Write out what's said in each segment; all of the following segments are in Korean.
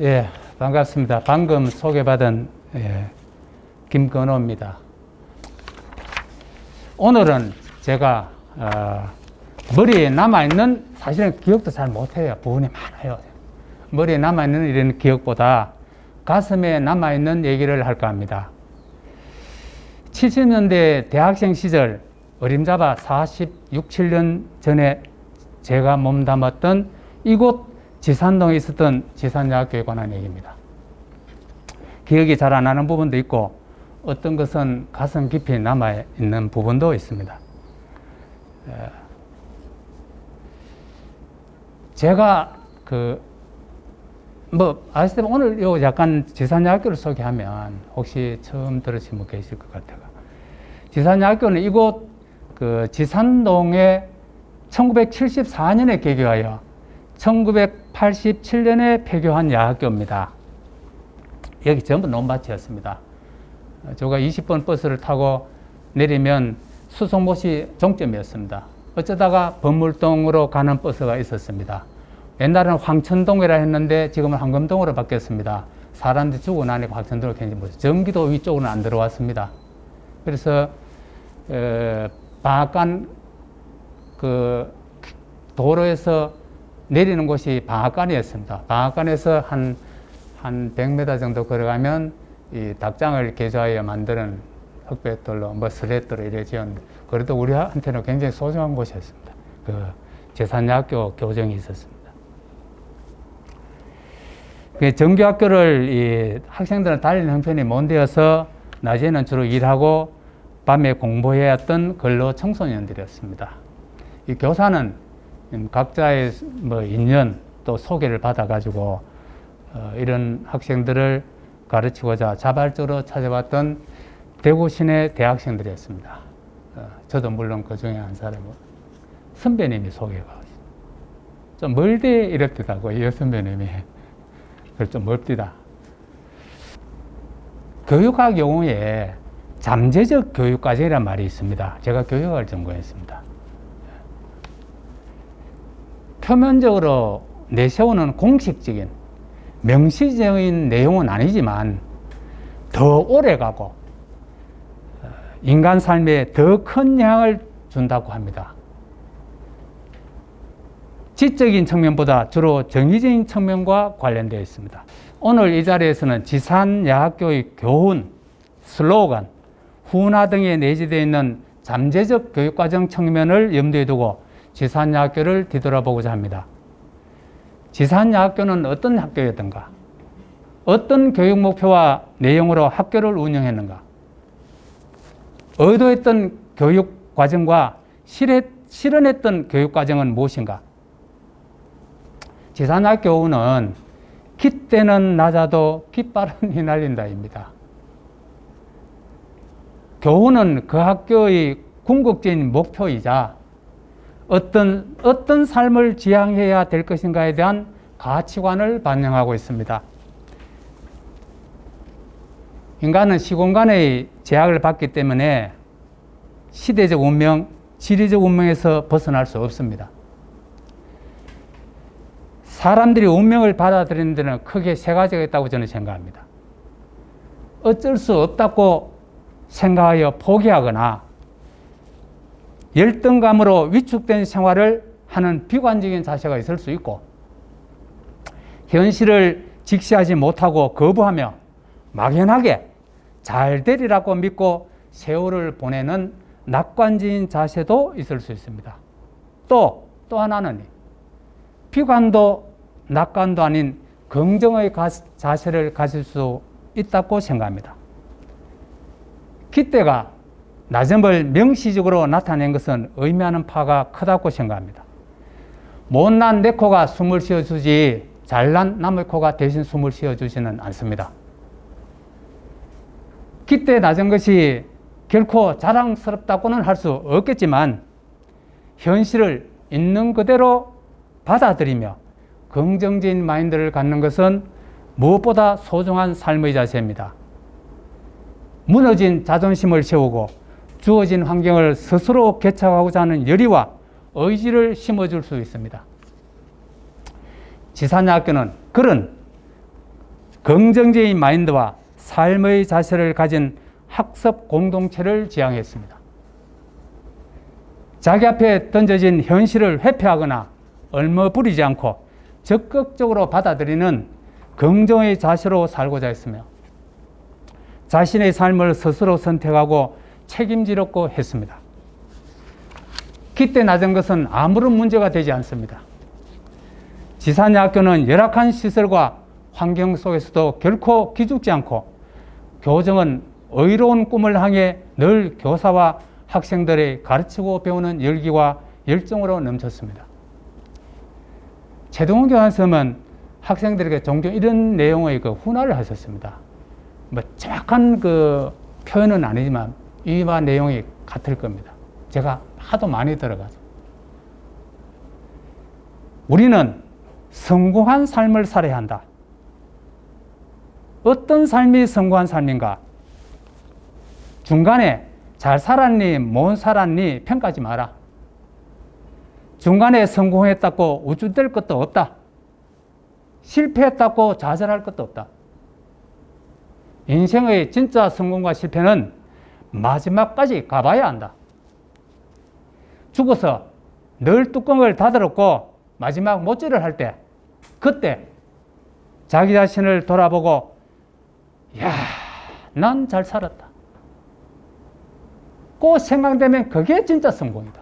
예, 반갑습니다. 방금 소개받은 예, 김건호입니다. 오늘은 제가 어, 머리에 남아있는 사실은 기억도 잘 못해요. 부분이 많아요. 머리에 남아있는 이런 기억보다 가슴에 남아있는 얘기를 할까 합니다. 70년대 대학생 시절 어림잡아 46, 7년 전에 제가 몸담았던 이곳 지산동에 있었던 지산여학교에 관한 얘기입니다. 기억이 잘 안 나는 부분도 있고 어떤 것은 가슴 깊이 남아 있는 부분도 있습니다. 에, 제가 그 뭐 아시다시피 오늘 요 약간 지산여학교를 소개하면 혹시 처음 들으신 분 계실 것 같아요. 지산여학교는 이곳 그 지산동에 1974년에 개교하여 1987년에 폐교한 야학교입니다. 여기 전부 논밭이었습니다. 어, 제가 20번 버스를 타고 내리면 수송못이 종점이었습니다. 어쩌다가 범물동으로 가는 버스가 있었습니다. 옛날에는 황천동이라 했는데 지금은 황금동으로 바뀌었습니다. 사람들이 죽고 나니까 황천동으로 굉장히 뭐 전기도 위쪽으로는 안 들어왔습니다. 그래서 어, 방앗간 그 도로에서 내리는 곳이 방앗간이었습니다. 방앗간에서 한, 한 100m 정도 걸어가면 이 닭장을 개조하여 만드는 흑백돌로, 뭐 스레트로 이래 지은, 그래도 우리한테는 굉장히 소중한 곳이었습니다. 그 제산여학교 교정이 있었습니다. 그 정규학교를 이 학생들은 달리는 형편이 못 되어서 낮에는 주로 일하고 밤에 공부해야 했던 근로 청소년들이었습니다. 이 교사는 각자의 뭐 인연 또 소개를 받아가지고 어, 이런 학생들을 가르치고자 자발적으로 찾아왔던 대구 시내 대학생들이었습니다. 어, 저도 물론 그 중에 한 사람은 선배님이 소개가 좀 멀대 이랬더라고 이 선배님이 그래서 좀 멀디다. 교육학 용어에 잠재적 교육 과정이라는 말이 있습니다. 제가 교육학을 전공했습니다. 표면적으로 내세우는 공식적인 명시적인 내용은 아니지만 더 오래 가고 어, 인간 삶에 더 큰 영향을 준다고 합니다. 지적인 측면보다 주로 정의적인 측면과 관련되어 있습니다. 오늘 이 자리에서는 지산 야학교의 교훈, 슬로건, 훈화 등에 내재되어 있는 잠재적 교육과정 측면을 염두에 두고 지산여학교를 뒤돌아보고자 합니다. 지산여학교는 어떤 학교였던가? 어떤 교육 목표와 내용으로 학교를 운영했는가? 의도했던 교육 과정과 실현했던 교육 과정은 무엇인가? 지산여학교는 깃대는 낮아도 깃발은 휘날린다입니다. 교훈은 그 학교의 궁극적인 목표이자 어떤, 어떤 삶을 지향해야 될 것인가에 대한 가치관을 반영하고 있습니다. 인간은 시공간의 제약을 받기 때문에 시대적 운명, 지리적 운명에서 벗어날 수 없습니다. 사람들이 운명을 받아들이는 데는 크게 세 가지가 있다고 저는 생각합니다. 어쩔 수 없다고 생각하여 포기하거나 열등감으로 위축된 생활을 하는 비관적인 자세가 있을 수 있고 현실을 직시하지 못하고 거부하며 막연하게 잘 되리라고 믿고 세월을 보내는 낙관적인 자세도 있을 수 있습니다. 또, 또 하나는 비관도 낙관도 아닌 긍정의 자세를 가질 수 있다고 생각합니다. 기대가 낮음을 명시적으로 나타낸 것은 의미하는 파가 크다고 생각합니다. 못난 내 코가 숨을 쉬어주지 잘난 남의 코가 대신 숨을 쉬어주지는 않습니다. 기대 낮은 것이 결코 자랑스럽다고는 할 수 없겠지만 현실을 있는 그대로 받아들이며 긍정적인 마인드를 갖는 것은 무엇보다 소중한 삶의 자세입니다. 무너진 자존심을 세우고 주어진 환경을 스스로 개척하고자 하는 열의와 의지를 심어줄 수 있습니다. 지산여학교는 그런 긍정적인 마인드와 삶의 자세를 가진 학습 공동체를 지향했습니다. 자기 앞에 던져진 현실을 회피하거나 얼머부리지 않고 적극적으로 받아들이는 긍정의 자세로 살고자 했으며 자신의 삶을 스스로 선택하고 책임지려고 했습니다. 기대 낮은 것은 아무런 문제가 되지 않습니다. 지산의 학교는 열악한 시설과 환경 속에서도 결코 기죽지 않고 교정은 의로운 꿈을 향해 늘 교사와 학생들의 가르치고 배우는 열기와 열정으로 넘쳤습니다. 최동원 교환섬은 학생들에게 종종 이런 내용의 그 훈화를 하셨습니다. 뭐 정확한 그 표현은 아니지만 이와 내용이 같을 겁니다. 제가 하도 많이 들어가서. 우리는 성공한 삶을 살아야 한다. 어떤 삶이 성공한 삶인가? 중간에 잘 살았니, 못 살았니 평가하지 마라. 중간에 성공했다고 우쭐댈 것도 없다. 실패했다고 좌절할 것도 없다. 인생의 진짜 성공과 실패는 마지막까지 가봐야 한다. 죽어서 늘 뚜껑을 닫아놓고 마지막 못질을 할 때, 그때 자기 자신을 돌아보고, 야, 난 잘 살았다. 꼭 생각되면 그게 진짜 성공이다.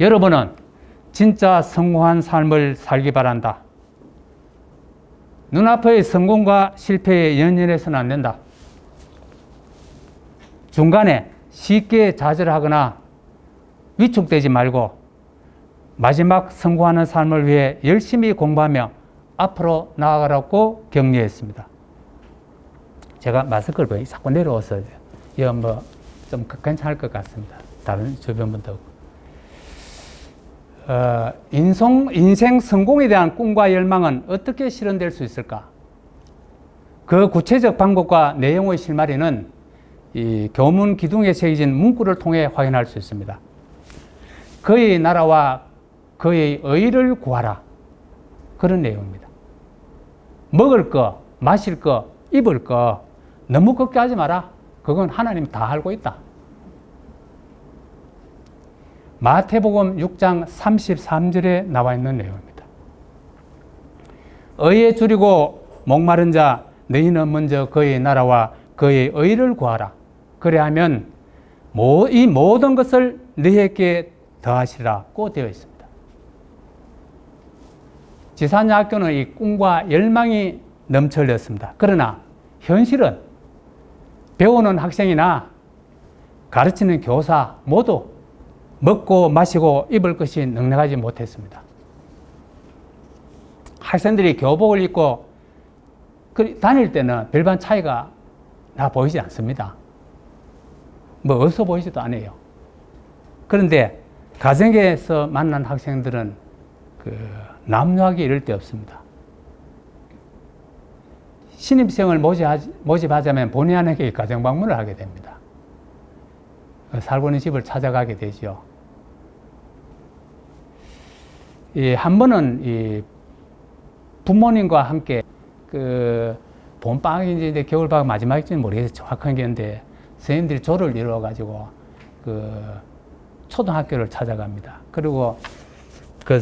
여러분은 진짜 성공한 삶을 살기 바란다. 눈앞의 성공과 실패에 연연해서는 안 된다. 중간에 쉽게 좌절하거나 위축되지 말고 마지막 성공하는 삶을 위해 열심히 공부하며 앞으로 나아가라고 격려했습니다. 제가 마스크를 보니 자꾸 내려왔어요. 이거 뭐좀 괜찮을 것 같습니다. 다른 주변 분들. 어, 인성, 인생 성공에 대한 꿈과 열망은 어떻게 실현될 수 있을까? 그 구체적 방법과 내용의 실마리는 이 교문 기둥에 새겨진 문구를 통해 확인할 수 있습니다. 그의 나라와 그의 의를 구하라. 그런 내용입니다. 먹을 거, 마실 거, 입을 거 너무 걱정하지 마라. 그건 하나님 다 알고 있다. 마태복음 6장 33절에 나와 있는 내용입니다. 의에 줄이고 목마른 자 너희는 먼저 그의 나라와 그의 의를 구하라. 그래하면 이 모든 것을 너희에게 더하시라고 되어 있습니다. 지산야 학교는 이 꿈과 열망이 넘쳐렸습니다. 그러나 현실은 배우는 학생이나 가르치는 교사 모두 먹고 마시고 입을 것이 넉넉하지 못했습니다. 학생들이 교복을 입고 다닐 때는 별반 차이가 나 보이지 않습니다. 뭐 어서 보이지도 않아요. 그런데 가정에서 만난 학생들은 그 남녀하기 이를 데 없습니다. 신입생을 모집하자 면 본의 아니게 가정 방문을 하게 됩니다. 살고 있는 집을 찾아가게 되죠. 한 번은 이 부모님과 함께 그 봄방학인지 겨울방학 마지막인지는 모르겠어요. 정확한 게인데 선생님들이 조를 이루어 가지고 그 초등학교를 찾아갑니다. 그리고 그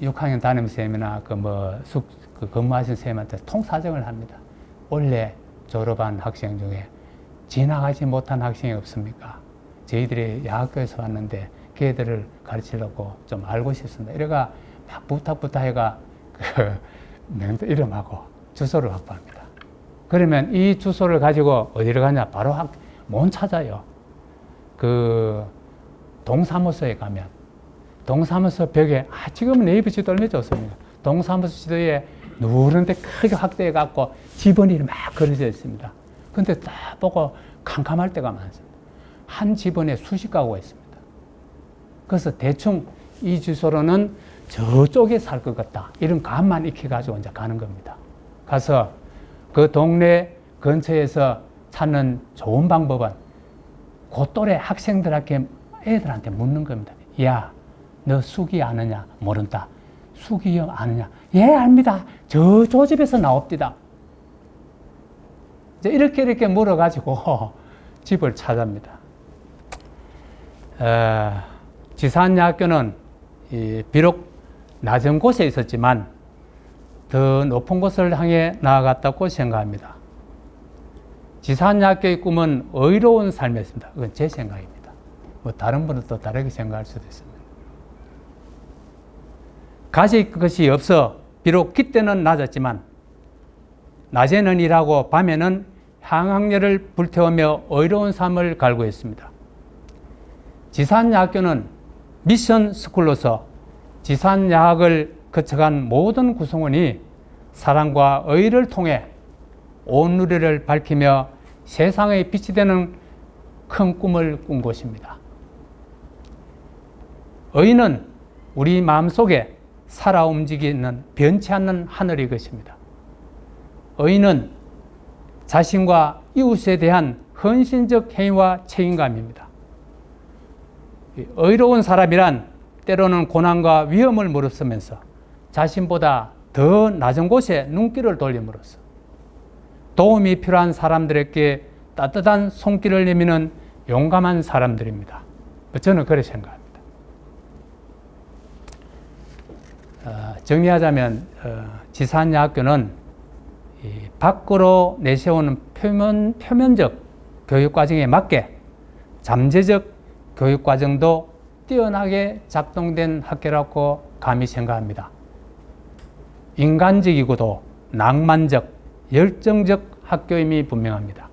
6학년 담임 쌤이나 그 뭐 숙, 그 근무하신 쌤한테 통사정을 합니다. 원래 졸업한 학생 중에 지나가지 못한 학생이 없습니까? 저희들이 야학교에서 왔는데 걔들을 가르치려고 좀 알고 싶습니다. 이래가 막 부탁부탁 해가 그 이름하고 주소를 확보합니다. 그러면 이 주소를 가지고 어디로 가냐? 바로 학, 못 찾아요. 그 동사무소에 가면 동사무소 벽에 아 지금은 네이버 지도 얼마 좋습니다. 동사무소 지도에 누런데 크게 확대해 갖고 지번이 막 그려져 있습니다. 근데 딱 보고 캄캄할 때가 많습니다. 한 집원에 수십 가구가 있습니다. 그래서 대충 이 주소로는 저쪽에 살 것 같다. 이런 감만 익혀가지고 이제 가는 겁니다. 가서 그 동네 근처에서 찾는 좋은 방법은 그 또래 학생들한테 애들한테 묻는 겁니다. 야, 너 숙이 아느냐? 모른다. 수기형 아느냐? 예, 압니다. 저 조집에서 나옵니다. 이제 이렇게 이렇게 물어가지고 집을 찾아옵니다. 어, 지산여학교는 이, 비록 낮은 곳에 있었지만 더 높은 곳을 향해 나아갔다고 생각합니다. 지산여학교의 꿈은 의로운 삶이었습니다. 그건 제 생각입니다. 뭐 다른 분은 또 다르게 생각할 수도 있습니다. 가질 것이 없어 비록 기때는 낮았지만 낮에는 일하고 밤에는 향학열을 불태우며 의로운 삶을 갈구했습니다. 지산야학교는 미션 스쿨로서 지산야학을 거쳐간 모든 구성원이 사랑과 의를 통해 온 누리를 밝히며 세상의 빛이 되는 큰 꿈을 꾼 곳입니다. 의는 우리 마음속에 살아 움직이는 변치 않는 하늘이 것입니다. 의는 자신과 이웃에 대한 헌신적 행위와 책임감입니다. 의로운 사람이란 때로는 고난과 위험을 무릅쓰면서 자신보다 더 낮은 곳에 눈길을 돌림으로써 도움이 필요한 사람들에게 따뜻한 손길을 내미는 용감한 사람들입니다. 저는 그렇게 생각합니다. 어, 정리하자면 어, 지산여학교는 밖으로 내세우는 표면, 표면적 교육 과정에 맞게 잠재적 교육 과정도 뛰어나게 작동된 학교라고 감히 생각합니다. 인간적이고도 낭만적, 열정적 학교임이 분명합니다.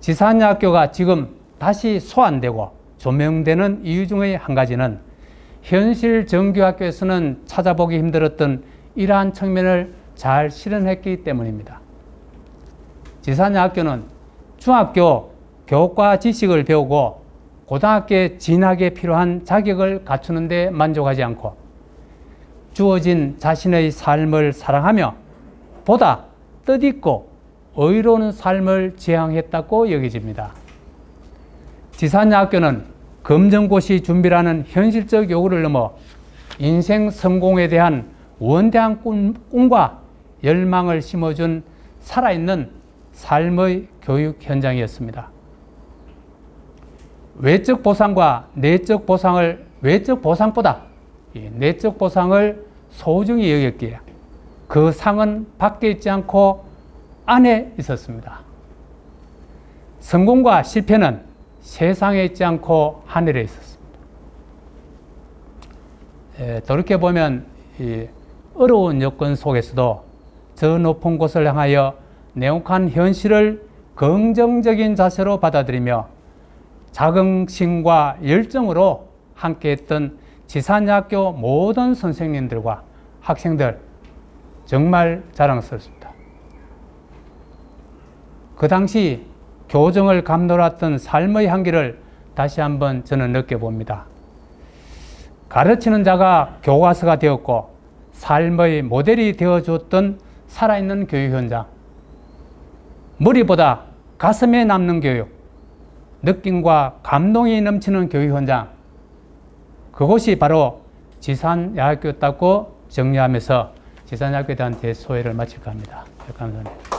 지산여학교가 지금 다시 소환되고 조명되는 이유 중의 한 가지는 현실 정규학교에서는 찾아보기 힘들었던 이러한 측면을 잘 실현했기 때문입니다. 지산여학교는 중학교 교과 지식을 배우고 고등학교에 진학에 필요한 자격을 갖추는 데 만족하지 않고 주어진 자신의 삶을 사랑하며 보다 뜻있고 의로운 삶을 지향했다고 여겨집니다. 지산여학교는 검정고시 준비라는 현실적 요구를 넘어 인생 성공에 대한 원대한 꿈, 꿈과 열망을 심어준 살아있는 삶의 교육 현장이었습니다. 외적 보상과 내적 보상을 외적 보상보다 내적 보상을 소중히 여겼기에 그 상은 밖에 있지 않고 안에 있었습니다. 성공과 실패는 세상에 있지 않고 하늘에 있었습니다. 에, 돌이켜 보면 어려운 여건 속에서도 저 높은 곳을 향하여 내혹한 현실을 긍정적인 자세로 받아들이며 자긍심과 열정으로 함께했던 지산여학교 모든 선생님들과 학생들 정말 자랑스럽습니다. 그 당시 교정을 감돌았던 삶의 향기를 다시 한번 저는 느껴봅니다. 가르치는 자가 교과서가 되었고 삶의 모델이 되어줬던 살아있는 교육 현장. 머리보다 가슴에 남는 교육. 느낌과 감동이 넘치는 교육 현장. 그곳이 바로 지산야학교였다고 정리하면서 지산야학교에 대한 제 소회를 마칠까 합니다. 감사합니다.